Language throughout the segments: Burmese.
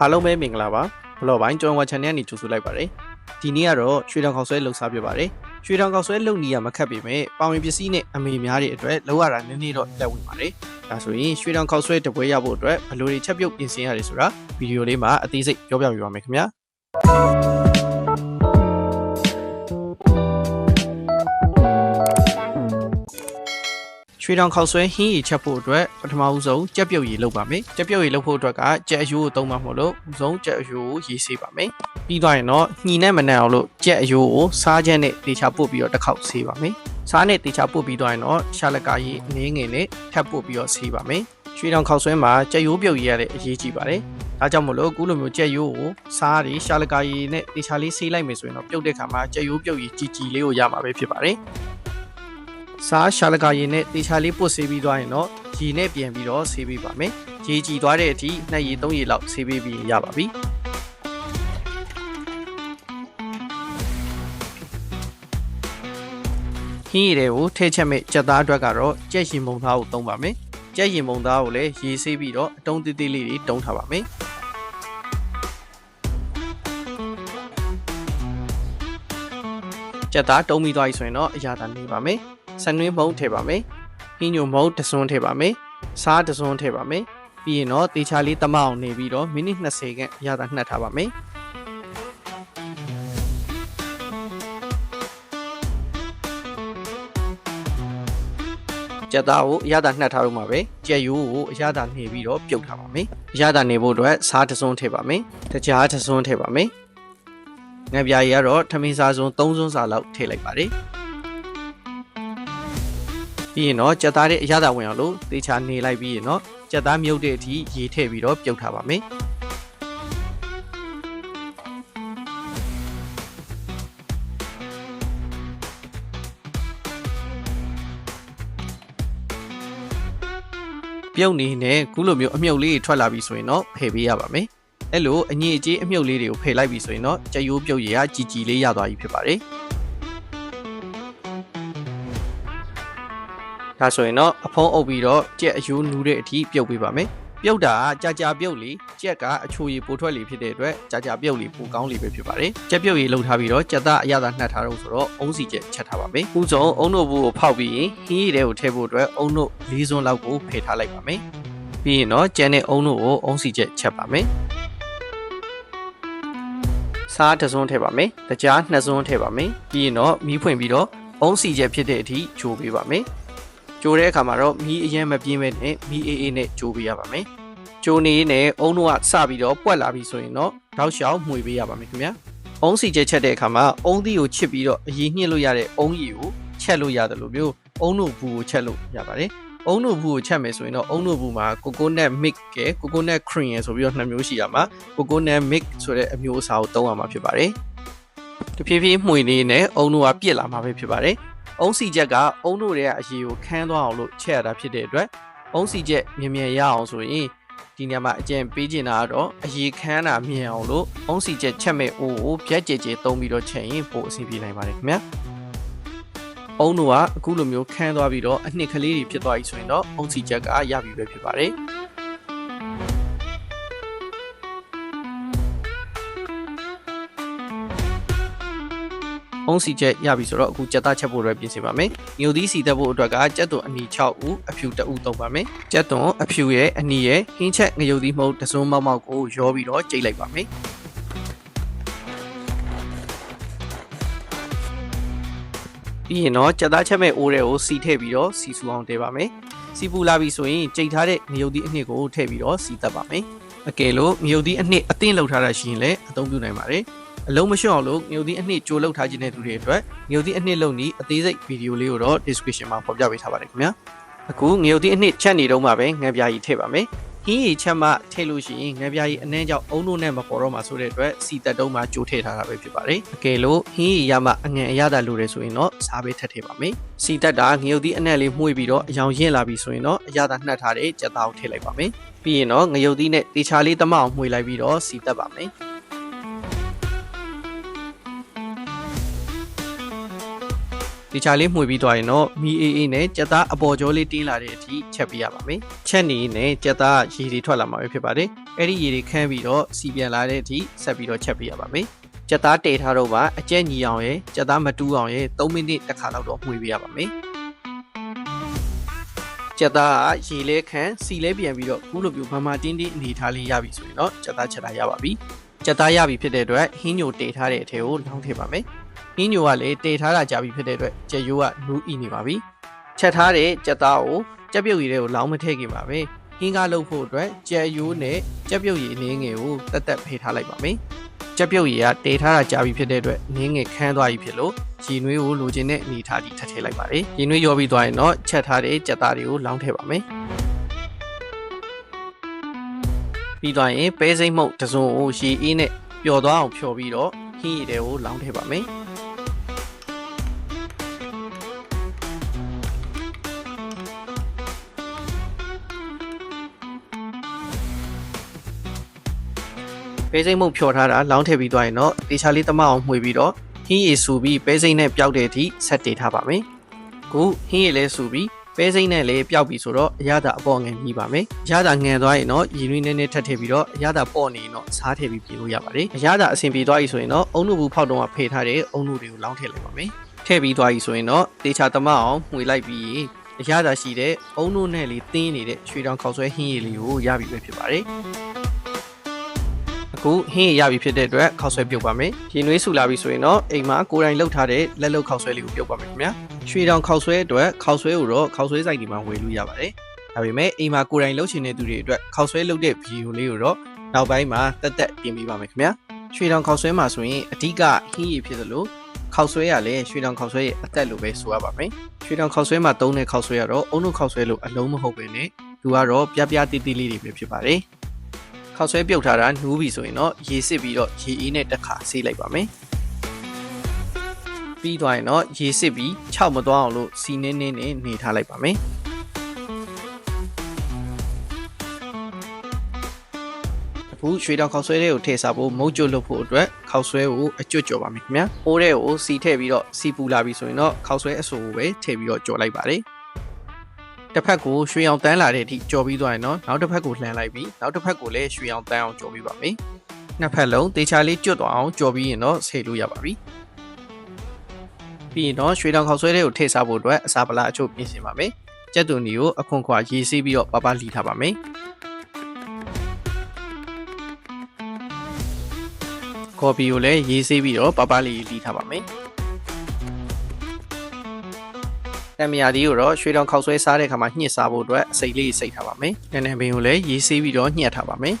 အားလုံးပဲမင်္ဂလာပါဘလော့ပိုင်းကျွန်တော်ဝါ channel ကနေကြိုဆိုလိုက်ပါတယ်ဒီနေ့ကတော့ရွှေတောင်ခေါက်ဆွဲလှုပ်ရှားပြပါတယ်ရွှေတောင်ခေါက်ဆွဲလှုပ်နေရမခက်ပေမဲ့ပါဝင်ပစ္စည်းနဲ့အမေများတွေအတွက်လောက်ရတာနည်းနည်းတော့လက်ဝင်ပါတယ်ဒါဆိုရင်ရွှေတောင်ခေါက်ဆွဲတပွဲရဖို့အတွက်ဘယ်လိုတွေချက်ပြုတ်ပြင်ဆင်ရတယ်ဆိုတာဗီဒီယိုလေးမှာအသေးစိတ်ပြောပြပြပါမယ်ခင်ဗျာ ရွှေတောင်ခေါက်ဆွဲဟင်းရီချက်ဖို့အတွက်ပထမဦးဆုံးကြက်ပြုတ်ရည်လုပ်ပါမယ်ကြက်ပြုတ်ရည်လုပ်ဖို့အတွက်ကကြက်အယိုးကိုသုံးမှာမို့လို့ဦးဆုံးကြက်အယိုးကိုရေးဆေးပါမယ်ပြီးသွားရင်တော့ညှီနဲ့မနက်အောင်လို့ကြက်အယိုးကိုစားချက်နဲ့တေချာပုတ်ပြီးတော့တစ်ခေါက်ဆေးပါမယ်စားနဲ့တေချာပုတ်ပြီးသွားရင်တော့ရှာလကာရည်အနည်းငယ်နဲ့ထပ်ပုတ်ပြီးတော့ဆေးပါမယ်ရွှေတောင်ခေါက်ဆွဲမှာကြက်ရိုးပြုတ်ရည်ရတဲ့အရေးကြီးပါတယ်ဒါကြောင့်မို့လို့အခုလိုမျိုးကြက်ရိုးကိုစားရီရှာလကာရည်နဲ့တေချာလေးဆေးလိုက်မယ်ဆိုရင်တော့ပြုတ်တဲ့ခါမှာကြက်ရိုးပြုတ်ရည်ကြီးကြီးလေးကိုရမှာပဲဖြစ်ပါတယ် စားရှာလကာရည်နဲ့တေချာလေးပုတ်ဆေးပြီးသွားရင်တော့ရည်နဲ့ပြန်ပြီးတော့ဆေးပေးပါမယ်ရေကြည်သွားတဲ့အထိနှစ်ရည်သုံးရည်လောက်ဆေးပေးပြီးရပါပြီဟင်းရည်တွေကိုထည့်ချက်မဲ့ကြက်သားအတွက်ကတော့ကြက်ရင်မုံသားကိုသုံးပါမယ်ကြက်ရင်မုံသားကိုလည်းရေဆေးပြီးတော့အတုံးသေးသေးလေးတွေတုံးထားပါမယ်ကြက်သားတုံးပြီးသွားပြီဆိုရင်တော့အရာသာနေပါမယ် ဆန်နွေးမုံထည့်ပါမယ်ဟင်းညိုမုံတစွန်းထည့်ပါမယ်စားတစွန်းထည့်ပါမယ်ပြီးရင်တော့တေချာလေးတမအောင်နေပြီးတော့မိနစ်20ခန့်အရာသာနှက်ထားပါမယ်ကြက်သားကိုအရသာနှက်ထားတော့မှာပဲကြက်ရိုးကိုအရသာနှေပြီးတော့ပြုတ်ထားပါမယ်အရသာနေဖို့အတွက်စားတစွန်းထည့်ပါမယ်တကြားတစွန်းထည့်ပါမယ်ငပြာရီကတော့ထမင်းစားစွန်း3စွန်းစာလောက်ထည့်လိုက်ပါတယ် ပြီးရင်တော့ကြက်သားရဲ့အရသာဝင်အောင်လို့တေချာနေလိုက်ပြီးရင်တော့ကြက်သားမြုပ်တဲ့အထိရေထည့်ပြီးတော့ပြုတ်ထားပါမယ်ပြုတ်နေနဲ့ခုလိုမျိုးအမြုပ်လေးတွေထွက်လာပြီဆိုရင်တော့ဖယ်ပေးရပါမယ်အဲ့လိုအငြိအကျေးအမြုပ်လေးတွေကိုဖယ်လိုက်ပြီဆိုရင်တော့ကြက်ရိုးပြုတ်ရည်ကជីជីလေးရသွားပြီဖြစ်ပါတယ် ဒါဆိုရင်တော့အဖုံးအုပ်ပြီးတော့ကြက်အယိုးနူးတဲ့အထိပြုတ်ပေးပါမယ်ပြုတ်တာကကြာကြာပြုတ်လေကြက်ကအချိုရည်ပိုထွက်လေဖြစ်တဲ့အတွက်ကြာကြာပြုတ်လေပိုကောင်းလေပဲဖြစ်ပါတယ်ကြက်ပြုတ်ရည်လှုပ်ထားပြီးတော့ကြက်သားအရသာနှက်ထားတော့ဆိုတော့အုံးစီကြက်ချက်ထားပါမယ်ဥဆုံးအုံတို့ဘူးကိုဖောက်ပြီးရင်ဟင်းရည်တွေကိုထည့်ဖို့အတွက်အုံတို့၄စွန်းလောက်ကိုဖယ်ထားလိုက်ပါမယ်ပြီးရင်တော့ကြက်နဲ့အုံတို့ကိုအုံးစီကြက်ချက်ပါမယ်စားတစ်စွန်းထည့်ပါမယ်။တကြားနှစ်စွန်းထည့်ပါမယ်။ပြီးရင်တော့မီးဖွင့်ပြီးတော့အုံးစီချက်ဖြစ်တဲ့အထိဂျိုးပေးပါမယ်။ ဂျိုးတဲ့အခါမှာတော့မီးအရင်မပြင်းမဲ့နဲ့မီးအေးအေးနဲ့ဂျိုးပေးရပါမယ်။ဂျိုးနေနဲ့အုံးတို့ကစပြီးတော့ပွက်လာပြီဆိုရင်တော့တောက်လျှောက်မှွေပေးရပါမယ်ခင်ဗျာ။အုံးစီချက်ချက်တဲ့အခါမှာအုံးသီးကိုချစ်ပြီးတော့အရင်ညှစ်လို့ရတဲ့အုံးရည်ကိုချက်လို့ရတယ်လို့မျိုးအုံးတို့ဘူးကိုချက်လို့ရပါတယ်။အုံးတို့ဘူးကိုချက်မယ်ဆိုရင်တော့အုံးတို့ဘူးမှာကိုကိုနက် mix ကဲကိုကိုနက် cream ရယ်ဆိုပြီးတော့နှစ်မျိုးရှိရမှာကိုကိုနက် mix ဆိုတဲ့အမျိုးအစားကိုသုံးရမှာဖြစ်ပါတယ်တဖြည်းဖြည်းမှွေနေနဲ့အုံးတို့ကပြစ်လာမှာပဲဖြစ်ပါတယ် အုံးစီချက်ကအုံးတို့ရဲ့အရေကိုခန်းသွားအောင်လို့ချက်ရတာဖြစ်တဲ့အတွက်အုံးစီချက်မြင်မြန်ရအောင်ဆိုရင်ဒီနေရာမှာအကျင့်ပေးချင်တာကတော့အရေခန်းတာမြင်အောင်လို့အုံးစီချက်ချက်မဲ့အိုးကိုပြက်ကြဲကြဲသုံးပြီးတော့ချက်ရင်ပိုအဆင်ပြေနိုင်ပါတယ်ခင်ဗျာအုံးတို့ကအခုလိုမျိုးခန်းသွားပြီးတော့အနှစ်ကလေးတွေဖြစ်သွားပြီဆိုရင်တော့အုံးစီချက်ကရပြီပဲဖြစ်ပါတယ် အုံးစီချက်ရပြီဆိုတော့အခုကြက်သားချက်ဖို့အတွက်ပြင်ဆင်ပါမယ်။ညိုသီးစီတက်ဖို့အတွက်ကကြက်သွန်အနီ6ဦးအဖြူ2ဦးသုံးပါမယ်။ကြက်သွန်အဖြူရဲ့အနီရဲ့ဟင်းချက်ငရုတ်သီးမှုန့်တစုံမောက်မောက်ကိုရောပြီးတော့ကြိတ်လိုက်ပါမယ်။ပြီးရင်တော့ကြက်သားချက်မဲ့အိုးတွေကိုစီထည့်ပြီးတော့စီဆူအောင်တဲပါမယ်။စီပူလာပြီဆိုရင်ကြိတ်ထားတဲ့ငရုတ်သီးအနှစ်ကိုထည့်ပြီးတော့စီတက်ပါမယ်။အကယ်လို့ငရုတ်သီးအနှစ်အသင့်လောက်ထားတာရှိရင်လည်းအသုံးပြုနိုင်ပါတယ်။ အလုံးမလျှော့အောင်လို့ငရုတ်သီးအနှစ်ကြိုးလောက်ထားခြင်းတဲ့သူတွေအတွက်ငရုတ်သီးအနှစ်လုံးနီးအသေးစိတ်ဗီဒီယိုလေးကိုတော့ description မှာဖော်ပြပေးထားပါတယ်ခင်ဗျာ။အခုငရုတ်သီးအနှစ်ချက်နေတော့မှပဲငံပြားကြီးထည့်ပါမယ်။ဟင်းရီချက်မှထည့်လို့ရှိရင်ငံပြားကြီးအနှမ်းကြောင့်အုံတို့နဲ့မပေါ်တော့မှဆိုတဲ့အတွက်စီတက်တုံးမှကြိုးထည့်ထားတာပဲဖြစ်ပါတယ်။အကယ်လို့ဟင်းရီရမှအငန်အရသာလိုတယ်ဆိုရင်တော့စားပေးထည့်ထည့်ပါမယ်။စီတက်တာငရုတ်သီးအနှက်လေးမှုေ့ပြီးတော့အယောင်ရင့်လာပြီဆိုရင်တော့အရသာနှက်ထားတဲ့ကြက်သားကိုထည့်လိုက်ပါမယ်။ပြီးရင်တော့ငရုတ်သီးနဲ့တေချာလေးတမအောင်မှုေ့လိုက်ပြီးတော့စီတက်ပါမယ်။ ဒီချာလေးမှွေပြီးသွားရင်တော့မီအေးအေးနဲ့ကြက်သားအပေါ်ကျော်လေးတင်းလာတဲ့အထိချက်ပေးရပါမယ်ချက်နေနဲ့ကြက်သားရေတွေထွက်လာမှာပဲဖြစ်ပါတယ်အဲ့ဒီရေတွေခမ်းပြီးတော့စီပြန်လာတဲ့အထိဆက်ပြီးတော့ချက်ပေးရပါမယ်ကြက်သားတည်ထားတော့ပါအကျက်ညီအောင်ရယ်ကြက်သားမတူးအောင်ရယ်3မိနစ်တစ်ခါလောက်တော့မှွေပေးရပါမယ်ကြက်သားကရေလဲခမ်းစီလဲပြန်ပြီးတော့ခုလိုမျိုးမမတင်းတင်းအနေထားလေးရပြီဆိုရင်တော့ကြက်သားချက်တာရပါပြီကြက်သားရပြီဖြစ်တဲ့အတွက်ဟင်းညိုတည်ထားတဲ့အထဲကိုလောင်းထည့်ပါမယ် ဟင်းညိုကလည်းတည်ထားတာကြာပြီဖြစ်တဲ့အတွက်ကြက်ရိုးကနူးဤနေပါပြီချက်ထားတဲ့ကြက်သားကိုကြက်ပြုတ်ရည်တွေကိုလောင်းမထည့်ခင်ပါပဲဟင်းကားလုပ်ဖို့အတွက်ကြက်ရိုးနဲ့ကြက်ပြုတ်ရည်အနည်းငယ်ကိုတက်တက်ဖေးထားလိုက်ပါမယ်ကြက်ပြုတ်ရည်ကတည်ထားတာကြာပြီဖြစ်တဲ့အတွက်နင်းငယ်ခမ်းသွားပြီဖြစ်လို့ရည်နွေးကိုလိုချင်တဲ့အနေထားထိထပ်ထည့်လိုက်ပါတယ်ရည်နွေးရောပြီးသွားရင်တော့ချက်ထားတဲ့ကြက်သားတွေကိုလောင်းထည့်ပါမယ်ပြီးသွားရင်ပဲစိမ့်မှုတ်တစ်စုံကိုရေအေးနဲ့ပျော်သွားအောင်ဖြော်ပြီးတော့ဟင်းရည်တွေကိုလောင်းထည့်ပါမယ် ပဲစိမ့်မှုတ်ဖြော်ထားတာလောင်းထည့်ပြီးသွားရင်တော့တေချာလေးတမအောင်မှွေပြီးတော့ဟင်းရည်ဆူပြီးပဲစိမ့်နဲ့ပျောက်တဲ့အထိဆက်တည်ထားပါမယ်ခုဟင်းရည်လဲဆူပြီးပဲစိမ့်နဲ့လည်းပျောက်ပြီဆိုတော့အရသာအပေါ်ငယ်ပြီးပါမယ်အရသာငယ်သွားရင်တော့ရည်နွေးနည်းနည်းထပ်ထည့်ပြီးတော့အရသာပေါ့နေရင်တော့စားထည့်ပြီးပြင်လို့ရပါတယ်အရသာအဆင်ပြေသွားပြီဆိုရင်တော့အုံနုဘူးဖောက်တော့ဖေးထားတဲ့အုံနုတွေကိုလောင်းထည့်လိုက်ပါမယ်ထည့်ပြီးသွားပြီဆိုရင်တော့တေချာတမအောင်မှွေလိုက်ပြီးအရသာရှိတဲ့အုံနုနဲ့လေးတင်းနေတဲ့ရွှေတောင်ခောက်ဆွဲဟင်းရည်လေးကိုရပြီပဲဖြစ်ပါတယ်အ ခုဟင်းရပြီဖြစ်တဲ့အတွက်ခောက်ဆွဲပြုတ်ပါမယ်။ရင်နွေးဆူလာပြီဆိုရင်တော့အိမ်မှာကိုယ်တိုင်လှုပ်ထားတဲ့လက်လုပ်ခောက်ဆွဲလေးကိုပြုတ်ပါမယ်ခင်ဗျာ။ရွှေတောင်ခောက်ဆွဲအတွက်ခောက်ဆွဲကိုတော့ခောက်ဆွဲဆိုင်ဒီမှာဝယ်လို့ရပါတယ်။ဒါပေမဲ့အိမ်မှာကိုယ်တိုင်လှုပ်ချင်တဲ့သူတွေအတွက်ခောက်ဆွဲလုပ်တဲ့ဗီဒီယိုလေးကိုတော့နောက်ပိုင်းမှာတက်တက်ပြင်ပေးပါမယ်ခင်ဗျာ။ရွှေတောင်ခောက်ဆွဲမှာဆိုရင်အဓိကဟင်းရည်ဖြစ်သလိုခောက်ဆွဲရလည်းရွှေတောင်ခောက်ဆွဲရဲ့အသက်လိုပဲဆိုရပါမယ်။ရွှေတောင်ခောက်ဆွဲမှာတုံးတဲ့ခောက်ဆွဲကတော့အုံနုခောက်ဆွဲလို့အလုံးမဟုတ်ပဲနဲ့သူကတော့ပြပြတီးတီးလေးတွေပဲဖြစ်ပါတယ်။ ခောက်ဆွဲပြုတ်ထားတာနူးပြီဆိုရင်တော့ရေစစ်ပြီးတော့ရေအေးနဲ့တစ်ခါဆေးလိုက်ပါမယ်ပြီးသွားရင်တော့ရေစစ်ပြီး6မသွားအောင်လို့စီနင်းနင်းနဲ့နေထားလိုက်ပါမယ်အခုရွှေတောင်ခောက်ဆွဲတွေကိုထည့်စားဖို့မုတ်ကျွတ်လုပ်ဖို့အတွက်ခောက်ဆွဲကိုအကျွတ်ကြော်ပါမယ်ခင်ဗျာ။အိုးတဲ့ကိုစီထည့်ပြီးတော့စီပူလာပြီဆိုရင်တော့ခောက်ဆွဲအဆူကိုပဲထည့်ပြီးတော့ကြော်လိုက်ပါတယ်။ တစ်ဖက်ကိုရွှေအောင်တန်းလာတဲ့အထိကြော်ပြီးသွားရင်တော့နောက်တစ်ဖက်ကိုလှန်လိုက်ပြီးနောက်တစ်ဖက်ကိုလည်းရွှေအောင်တန်းအောင်ကြော်ပြီးပါမယ်။နှစ်ဖက်လုံးတေချာလေးကျွတ်သွားအောင်ကြော်ပြီးရင်တော့ဆေလို့ရပါပြီ။ပြီးရင်တော့ရွှေတောင်ခောက်ဆွဲတွေကိုထည့်စားဖို့အတွက်အစာပလာအချို့ပြင်ဆင်ပါမယ်။ကြက်သွန်ကြီးကိုအခွန်ခွာရေးဆေးပြီးတော့ပပလီထားပါမယ်။ကော်ပီကိုလည်းရေးဆေးပြီးတော့ပပလေးလီထားပါမယ်။ တံမြာဒီကိုတော့ရွှေတောင်ခောက်ဆွဲစားတဲ့အခါမှာညှစ်စားဖို့အတွက်အစိတ်လေးစိတ်ထားပါမယ်။နည်းနည်းပင်ကိုလည်းရေးဆေးပြီးတော့ညှက်ထားပါမယ်။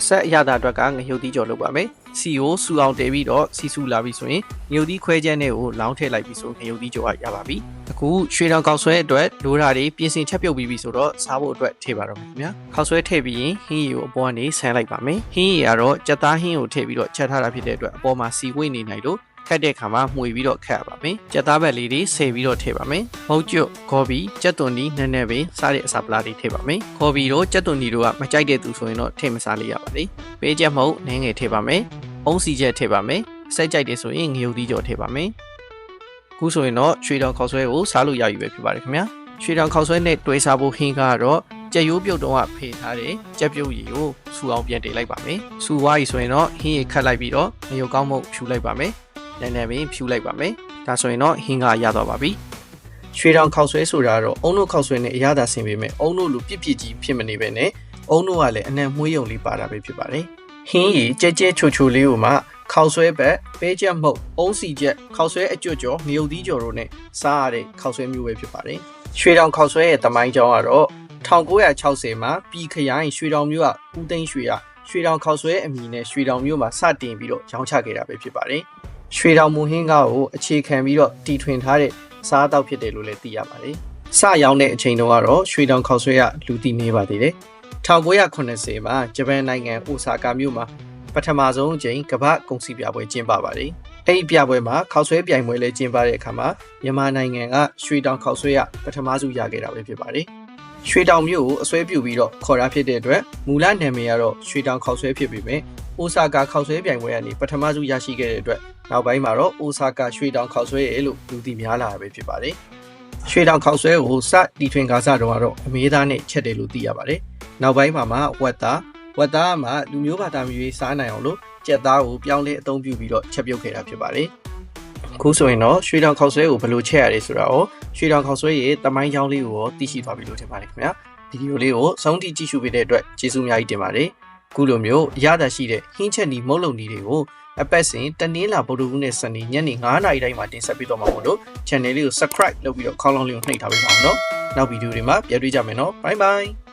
အဆက်အရသာအတွက်ကငရုတ်သီးကြော်လုပ်ပါမယ်။စီကိုစူအောင်တဲပြီးတော့စီစူလာပြီဆိုရင်ငရုတ်သီးခွဲချမ်းတဲ့ကိုလောင်းထည့်လိုက်ပြီဆိုငရုတ်သီးကြော်ကရပါပြီ။အခုရွှေတောင်ခောက်ဆွဲအတွက်လိုတာတွေပြင်ဆင်ချက်ပြုတ်ပြီးပြီဆိုတော့စားဖို့အတွက်ထည့်ပါတော့မယ်ခင်ဗျာ။ခောက်ဆွဲထည့်ပြီးရင်ဟင်းရီကိုအပေါ်ကနေဆန်းလိုက်ပါမယ်။ဟင်းရီကတော့ကြက်သားဟင်းကိုထည့်ပြီးတော့ချက်ထားတာဖြစ်တဲ့အတွက်အပေါ်မှာစီဝိတ်နေနိုင်လို့ ခတ်တဲ့ခါမှာမှွေပြီးတော့ခတ်ရပါမယ်။ကြက်သားဘက်လေးတွေဆယ်ပြီးတော့ထည့်ပါမယ်။မဟုတ်ကျွတ်ဂေါ်ဘီကြက်သွန်ဒီနည်းနည်းပဲစားတဲ့အစာပလာတွေထည့်ပါမယ်။ဂေါ်ဘီတို့ကြက်သွန်ဒီတို့ကမကြိုက်တဲ့သူဆိုရင်တော့ထည့်မစားလေးရပါလေ။ပေးချက်မဟုတ်နည်းငယ်ထည့်ပါမယ်။အုံးစီချက်ထည့်ပါမယ်။ဆက်ကြိုက်တယ်ဆိုရင်ငရုတ်သီးကြော်ထည့်ပါမယ်။ခုဆိုရင်တော့ရွှေတောင်ခောက်ဆွဲကိုစားလို့ရပြီပဲဖြစ်ပါတယ်ခင်ဗျာ။ရွှေတောင်ခောက်ဆွဲနဲ့တွဲစားဖို့ဟင်းကတော့ကြက်ရိုးပြုတ်တော့ဖေထားတဲ့ကြက်ပြုတ်ရည်ကိုစူအောင်ပြန်တင်လိုက်ပါမယ်။စူဝါးရီဆိုရင်တော့ဟင်းရခတ်လိုက်ပြီးတော့ငရုတ်ကောင်းမှုဖြူလိုက်ပါမယ်။ နည်းနည်းပင်ဖြူလိုက်ပါမယ်ဒါဆိုရင်တော့ဟင်းကရသွားပါပြီရွှေတောင်ခောက်ဆွဲဆိုတာတော့အုံတို့ခောက်ဆွဲနဲ့အရသာဆင်ပေမဲ့အုံတို့လူပြစ်ပြစ်ကြီးဖြစ်မနေပဲနဲ့အုံတို့ကလည်းအနံ့မွှေးယုံလေးပါတာပဲဖြစ်ပါတယ်ဟင်းရီကြဲကြဲချိုချိုလေးကိုမှခောက်ဆွဲဘက်ပဲချက်မှုတ်အုံးစီချက်ခောက်ဆွဲအကျွတ်ကျော်ငရုတ်သီးကျော်တို့နဲ့စားရတဲ့ခောက်ဆွဲမျိုးပဲဖြစ်ပါတယ်ရွှေတောင်ခောက်ဆွဲရဲ့တမိုင်းကြောင်းကတော့1960မှာပြည်ခရိုင်ရွှေတောင်မြို့ကဦးသိန်းရွှေကရွှေတောင်ခောက်ဆွဲအမည်နဲ့ရွှေတောင်မြို့မှာစတင်ပြီးတော့ရောင်းချခဲ့တာပဲဖြစ်ပါတယ် ရွှေတောင်မူဟင်းကားကိုအခြေခံပြီးတော့တီထွင်ထားတဲ့စားတောက်ဖြစ်တယ်လို့လည်းသိရပါတယ်။စရောင်းတဲ့အချိန်တုန်းကတော့ရွှေတောင်ခောက်ဆွဲကလူတီနေပါသေးတယ်။1980မှာဂျပန်နိုင်ငံအိုဆာကာမြို့မှာပထမဆုံးအကြိမ်ကမ္ဘာကုန်စည်ပြပွဲကျင်းပပါတယ်။အဲ့ဒီပြပွဲမှာခောက်ဆွဲပြိုင်ပွဲလည်းကျင်းပတဲ့အခါမှာမြန်မာနိုင်ငံကရွှေတောင်ခောက်ဆွဲရပထမဆုံးရခဲ့တာပဲဖြစ်ပါတယ်။ရွှေတောင်မြို့ကိုအစွဲပြုပြီးတော့ခေါ်တာဖြစ်တဲ့အတွက်မူလနာမည်ကတော့ရွှေတောင်ခောက်ဆွဲဖြစ်ပေမဲ့အိုဆာကာခောက်ဆွဲပြိုင်ပွဲကနေပထမဆုံးရရှိခဲ့တဲ့အတွက် နောက်ပိုင်းမှာတော့အိုဆာကာရွှေတောင်ခောက်ဆွဲရဲလို့လူသိများလာတာပဲဖြစ်ပါတယ်။ရွှေတောင်ခောက်ဆွဲကိုစတီထွင်ကားစတော့ကတော့အမေသားနဲ့ချက်တယ်လို့သိရပါတယ်။နောက်ပိုင်းမှာမှဝက်သားဝက်သားမှာလူမျိုးဘာသာမျိုးစားနိုင်အောင်လို့ကြက်သားကိုပြောင်းလဲအသုံးပြုပြီးတော့ချက်ပြုတ်ခဲ့တာဖြစ်ပါတယ်။အခုဆိုရင်တော့ရွှေတောင်ခောက်ဆွဲကိုဘယ်လိုချက်ရလဲဆိုတာကိုရွှေတောင်ခောက်ဆွဲရဲ့တမိုင်းချောင်းလေးကိုရောသိရှိသွားပြီလို့ထင်ပါတယ်ခင်ဗျာ။ဗီဒီယိုလေးကိုအဆုံးထိကြည့်ရှုပေးတဲ့အတွက်ကျေးဇူးအများကြီးတင်ပါတယ်။ခုလိုမျိုးအရသာရှိတဲ့ဟင်းချက်နီမုတ်လုံနီတွေကို အပတ်စဉ်တနင်္လာဗုဒ္ဓဟူးနဲ့စနေညနေ9:00နာရီတိုင်းမှာတင်ဆက်ပေးတော့မှာမို့လို့ channel လေးကို subscribe လုပ်ပြီးတော့ခေါင်းလောင်းလေးကိုနှိပ်ထားပေးပါဦးနော်။နောက်ဗီဒီယိုတွေမှာပြန်တွေ့ကြမယ်နော်။ Bye bye